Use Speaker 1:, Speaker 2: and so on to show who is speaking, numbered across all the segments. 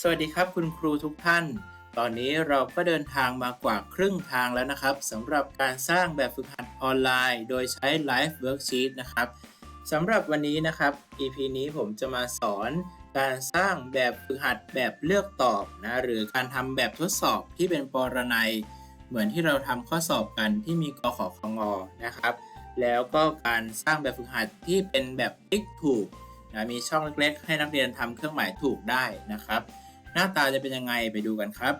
Speaker 1: สวัสดีครับคุณครูทุกท่าน ตอนนี้เราก็เดินทางมากว่าครึ่งทางแล้วนะครับสำหรับการสร้างแบบฝึกหัดออนไลน์ โดยใช้ Live Worksheet นะครับสำหรับวันนี้นะครับ EP นี้ผมจะมาสอนการสร้างแบบฝึกหัดแบบเลือกตอบนะหรือการทำแบบทดสอบที่เป็นปรนัย เหมือนที่เราทำข้อสอบกันที่มีกขอคงนะครับ แล้วก็การสร้างแบบฝึกหัดที่เป็นแบบติ๊กถูกนะมีช่องเล็กๆ ให้นักเรียนทำเครื่องหมายถูกได้นะครับ หน้าตาจะเป็นยังไงไปดูกันครับ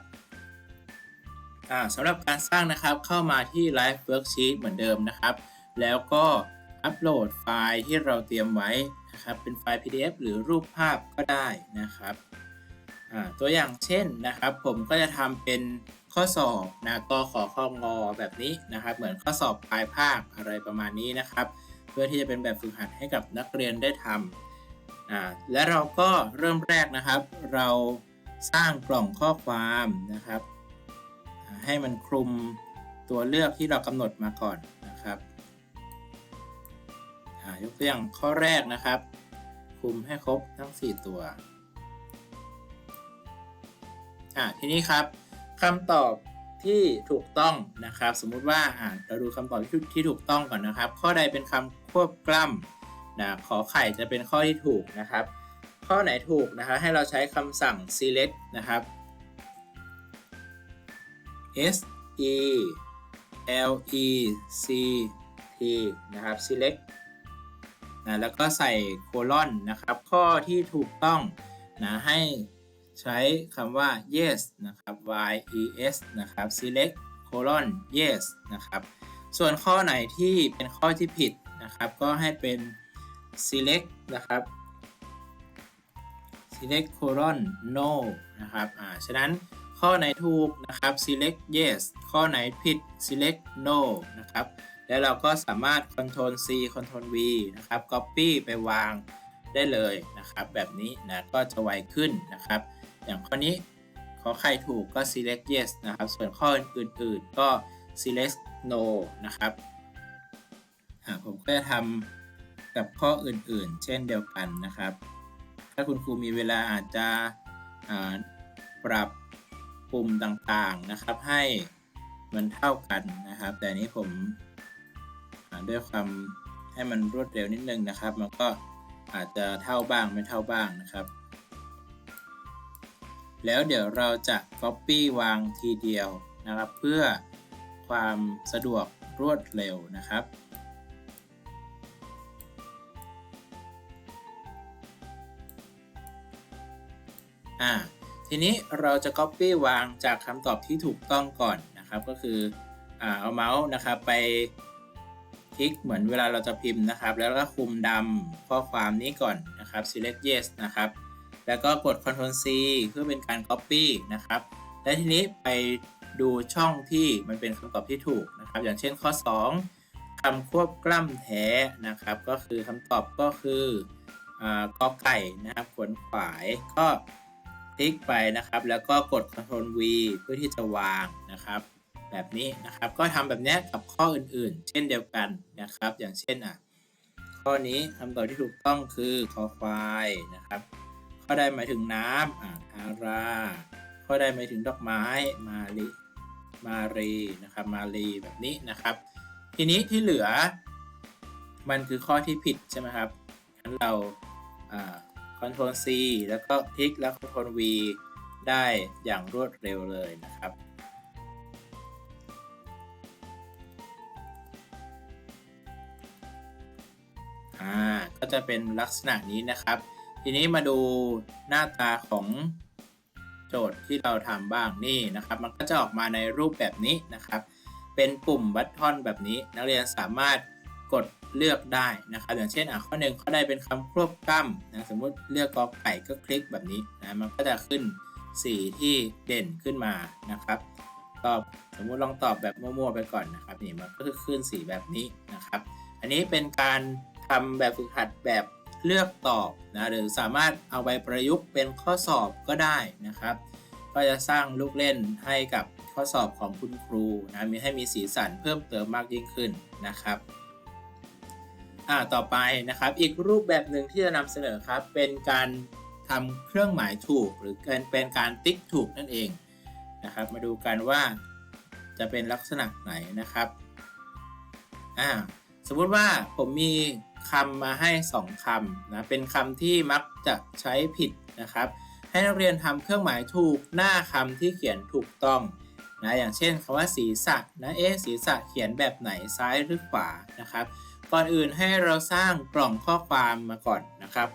Speaker 1: สำหรับการสร้างนะครับเข้ามาที่ Live Worksheet เหมือนเดิมนะครับ แล้วก็อัปโหลดไฟล์ที่เราเตรียมไว้นะครับ เป็นไฟล์ PDF หรือรูปภาพก็ได้นะครับตัวอย่างเช่นนะครับ ผมก็จะทำเป็นข้อสอบนะกขอข้องอแบบนี้นะครับ เหมือนข้อสอบปลายภาคอะไรประมาณนี้นะครับ เพื่อที่จะเป็นแบบฝึกหัดให้กับนักเรียนได้ทำและเราก็เริ่มแรกนะครับ เรา สร้างกล่องข้อความนะครับ ให้มันคลุมตัวเลือกที่เรากำหนดมาก่อนนะครับยกตัวอย่างข้อแรกนะครับ คลุมให้ครบทั้ง 4 ตัวทีนี้ครับคำตอบที่ถูกต้องนะครับ สมมุติว่าเราดูคำตอบที่ที่ถูกต้องก่อนนะครับ ข้อใดเป็นคำควบกล้ำนะขอไข่จะเป็นข้อที่ถูกนะครับ ข้อไหนถูกนะครับให้เราใช้คำสั่ง select นะครับ S E L E C T นะครับ select นะแล้วก็ใส่โคลอนนะครับ ข้อที่ถูกต้องนะให้ใช้คำว่า yes นะครับ y e s นะครับ select colon yes นะครับ ส่วนข้อไหนที่เป็นข้อที่ผิดนะครับ ก็ให้เป็น select นะครับ select colon no นะครับอ่าฉะนั้นข้อไหนถูกนะครับ select yes ข้อไหนผิด select no นะครับ แล้วเราก็สามารถ Ctrl C Ctrl V นะครับ Copy ไปวางได้เลยนะครับ แบบนี้นะก็จะไวขึ้นนะครับ อย่างข้อนี้ขอใครถูกก็ select yes นะครับ ส่วนข้ออื่นๆก็ select no นะครับอ่าผมก็จะทำกับข้ออื่นๆ เช่นเดียวกันนะครับ ถ้าคุณครูมีเวลาอาจจะปรับปุ่มต่างๆนะครับ ให้มันเท่ากันนะครับ แต่นี้ผมด้วยความให้มันรวดเร็วนิดนึงนะครับ มันก็อาจจะเท่าบ้างไม่เท่าบ้างนะครับ แล้วเดี๋ยวเราจะ Copy วางทีเดียวนะครับ เพื่อความสะดวกรวดเร็วนะครับ อ่าทีนี้เราจะ Copy วางจากคำตอบที่ถูกต้องก่อนนะครับ ก็คืออ่าเอาเมาส์นะครับไปคลิกเหมือนเวลาเราจะพิมพ์นะครับ แล้วก็คุมดำข้อความนี้ก่อนนะครับ select yes นะครับ แล้วก็กด Ctrl C เพื่อเป็นการ Copy นะครับ และทีนี้ไปดูช่องที่มันเป็นคำตอบที่ถูกนะครับ อย่างเช่นข้อ 2คำควบกล้ำแท้นะครับ ก็คือคำตอบก็คือกอไก่นะครับขวนขวายก็ คลิกไปนะครับ แล้วก็กด Ctrl V เพื่อที่จะวางนะครับ แบบนี้นะครับก็ทำแบบนี้กับข้ออื่นๆ เช่นเดียวกันนะครับ อย่างเช่นอะข้อนี้คำตอบที่ถูกต้องคือคอควายนะครับ ข้อใดหมายถึงน้ำอ่าทารา ข้อใดหมายถึงดอกไม้มาลีมารีนะครับมารีแบบนี้นะครับ ทีนี้ที่เหลือ มันคือข้อที่ผิดใช่ไหมครับงั้นเราอ่า Ctrl C แล้วก็คลิกแล้ว Ctrl V ได้อย่างรวดเร็วเลยนะครับ อ่า ก็จะเป็นลักษณะนี้นะครับ ทีนี้มาดูหน้าตาของโจทย์ที่เราทำบ้างนี่นะครับ มันก็จะออกมาในรูปแบบนี้นะครับ เป็นปุ่มบัตทอนแบบนี้ นักเรียนสามารถกด เลือกได้นะครับอย่างเช่นอะข้อหนึ่งข้อใดเป็นคำควบกล้ำนะสมมุติเลือกกอไก่ก็คลิกแบบนี้นะมันก็จะขึ้นสีที่เด่นขึ้นมานะครับตอบสมมุติลองตอบแบบมั่วๆไปก่อนนะครับนี่มันก็คือขึ้นสีแบบนี้นะครับ อันนี้เป็นการทำแบบฝึกหัดแบบเลือกตอบนะหรือสามารถเอาไปประยุกต์เป็นข้อสอบก็ได้นะครับ ก็จะสร้างลูกเล่นให้กับข้อสอบของคุณครูนะมีให้มีสีสันเพิ่มเติมมากยิ่งขึ้นนะครับ อ่าต่อไปนะครับ อีกรูปแบบหนึ่งที่จะนำเสนอครับ เป็นการทำเครื่องหมายถูก หรือเป็นเป็นการติ๊กถูกนั่นเองนะครับ มาดูกันว่าจะเป็นลักษณะไหนนะครับอ่าสมมุติว่าผมมีคำมาให้ 2คำนะเป็นคำที่มักจะใช้ผิดนะครับ ให้นักเรียนทำเครื่องหมายถูกหน้าคำที่เขียนถูกต้องนะอย่างเช่นคำว่าศีรษะนะเอ๊ศีรษะเขียนแบบไหนซ้ายหรือขวานะครับ ก่อนอื่นให้เราสร้างกล่องข้อความมาก่อนนะครับ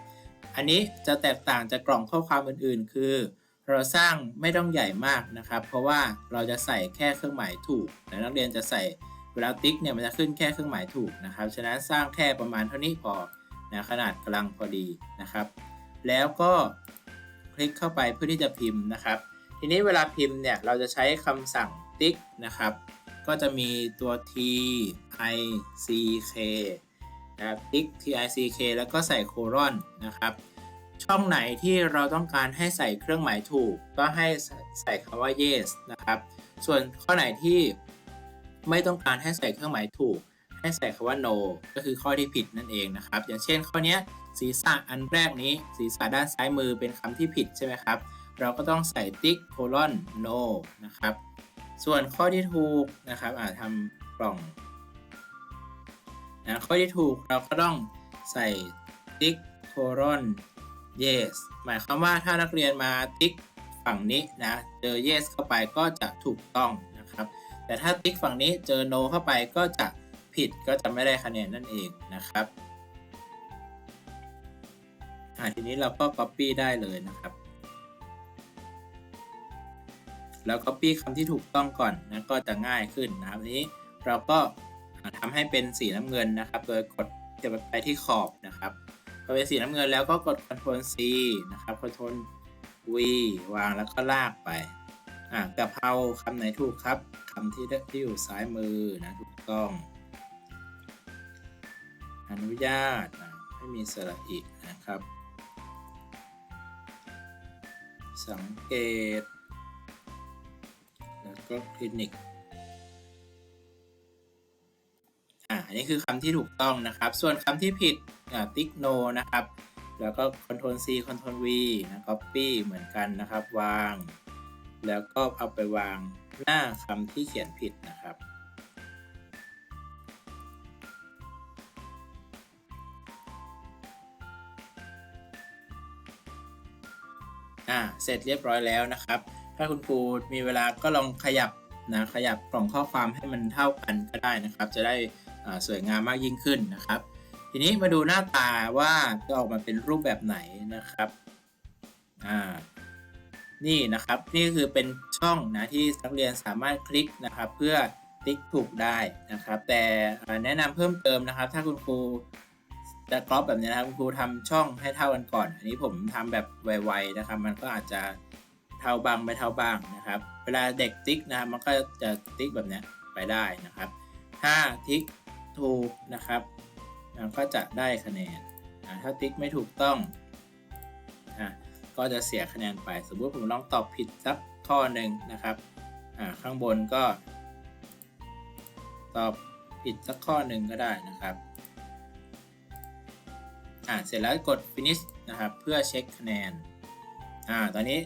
Speaker 1: อันนี้จะแตกต่างจากกล่องข้อความอื่นๆ คือ เราสร้างไม่ต้องใหญ่มากนะครับ เพราะว่าเราจะใส่แค่เครื่องหมายถูกและนักเรียนจะใส่เวลาติ๊กเนี่ยมันจะขึ้นแค่เครื่องหมายถูกนะครับ ฉะนั้นสร้างแค่ประมาณเท่านี้พอนะขนาดกำลังพอดีนะครับ แล้วก็คลิกเข้าไปเพื่อที่จะพิมพ์นะครับ ทีนี้เวลาพิมพ์เนี่ยเราจะใช้คำสั่งติ๊กนะครับ ก็จะมีตัว t i c k นะครับติ๊ก t i c k แล้วก็ใส่โครอนนะครับ ช่องไหนที่เราต้องการให้ใส่เครื่องหมายถูก ก็ให้ใส่คำว่า yes นะครับ ส่วนข้อไหนที่ไม่ต้องการให้ใส่เครื่องหมายถูก ให้ใส่คำว่า no ก็คือข้อที่ผิดนั่นเองนะครับ อย่างเช่นข้อนี้ศีรษะอันแรกนี้ศีรษะด้านซ้ายมือเป็นคำที่ผิดใช่ไหมครับ เราก็ต้องใส่ติ๊กโคลอน no นะครับ ส่วนข้อที่ถูกนะครับอาจทำกล่องนะข้อที่ถูกเราก็ต้องใส่ติ๊กโคลอน yes หมายความว่าถ้านักเรียนมาติ๊กฝั่งนี้นะเจอ yes เข้าไปก็จะถูกต้องนะครับ แต่ถ้าติ๊กฝั่งนี้เจอ no เข้าไปก็จะผิดก็จะไม่ได้คะแนนนั่นเองนะครับทีนี้เราก็ copy ได้เลยนะครับ แล้ว copy คำที่ถูกต้องก่อนนะก็จะง่ายขึ้นนะครับนี้เราก็ทำให้เป็นสีน้ำเงินนะครับ โดยกดจะไปที่ขอบนะครับพอเป็นสีน้ำเงินแล้วก็กด Ctrl C นะครับ Ctrl V วางแล้วก็ลากไปอ่ากะเพราคำไหนถูกครับคำที่ที่อยู่ซ้ายมือนะถูกต้อง อนุญาตนะให้มีสระอีกนะครับ สังเกต ก็คลินิกอ่าอันนี้คือคำที่ถูกต้องนะครับ ส่วนคำที่ผิดอ่าติ๊กโนนะครับ แล้วก็ Ctrl C Ctrl V นะ Copy เหมือนกันนะครับ วาง แล้วก็เอาไปวางหน้าคำที่เขียนผิดนะครับอ่าเสร็จเรียบร้อยแล้วนะครับ ถ้าคุณครูมีเวลาก็ลองขยับนะขยับกล่องข้อความให้มันเท่ากันก็ได้นะครับ จะได้สวยงามมากยิ่งขึ้นนะครับ ทีนี้มาดูหน้าตาว่าจะออกมาเป็นรูปแบบไหนนะครับอ่านี่นะครับนี่คือเป็นช่องนะที่นักเรียนสามารถคลิกนะครับ เพื่อติ๊กถูกได้นะครับ แต่แนะนำเพิ่มเติมนะครับ ถ้าคุณครูจะกรอบแบบนี้นะครับคุณครูทำช่องให้เท่ากันก่อน อันนี้ผมทำแบบไวๆนะครับ มันก็อาจจะ เทาบางไม่เทาบางนะครับ เวลาเด็กติ๊กนะครับมันก็จะติ๊กแบบนี้ไปได้นะครับ ถ้าติ๊กถูกนะครับก็จะได้คะแนนถ้าติ๊กไม่ถูกต้องก็จะเสียคะแนนไป สมมติผมลองตอบผิดสักข้อหนึ่งนะครับข้างบนก็ ตอบผิดสักข้อหนึ่งก็ได้นะครับเสร็จแล้วกด finish นะครับ เพื่อเช็คคะแนนอ่าตอนนี้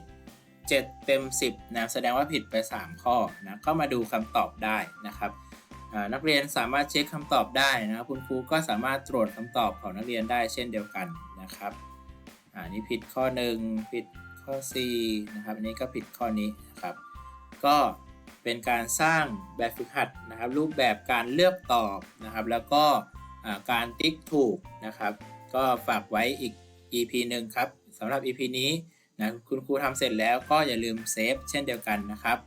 Speaker 1: 7 เต็ม 10นะแสดงว่าผิดไป 3 ข้อนะก็มาดูคำตอบได้นะครับนักเรียนสามารถเช็คคำตอบได้นะครับคุณครูก็สามารถตรวจคำตอบของนักเรียนได้เช่นเดียวกันนะครับอ่านี่ผิดข้อ 1 ผิดข้อ 4 นะครับ อันนี้ก็ผิดข้อนี้นะครับ ก็เป็นการสร้างแบบฝึกหัดนะครับ รูปแบบการเลือกตอบนะครับ แล้วก็การติ๊กถูกนะครับ ก็ฝากไว้อีก EP หนึ่งครับสำหรับ EP นี้ นะคุณครูทำเสร็จแล้วก็อย่าลืมเซฟเช่นเดียวกันนะครับ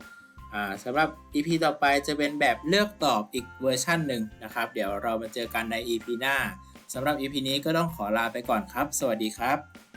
Speaker 1: สำหรับ EP ต่อไปจะเป็นแบบเลือกตอบอีกเวอร์ชันหนึ่งนะครับ เดี๋ยวเรามาเจอกันใน EP หน้าสำหรับ EP นี้ก็ต้องขอลาไปก่อนครับ สวัสดีครับ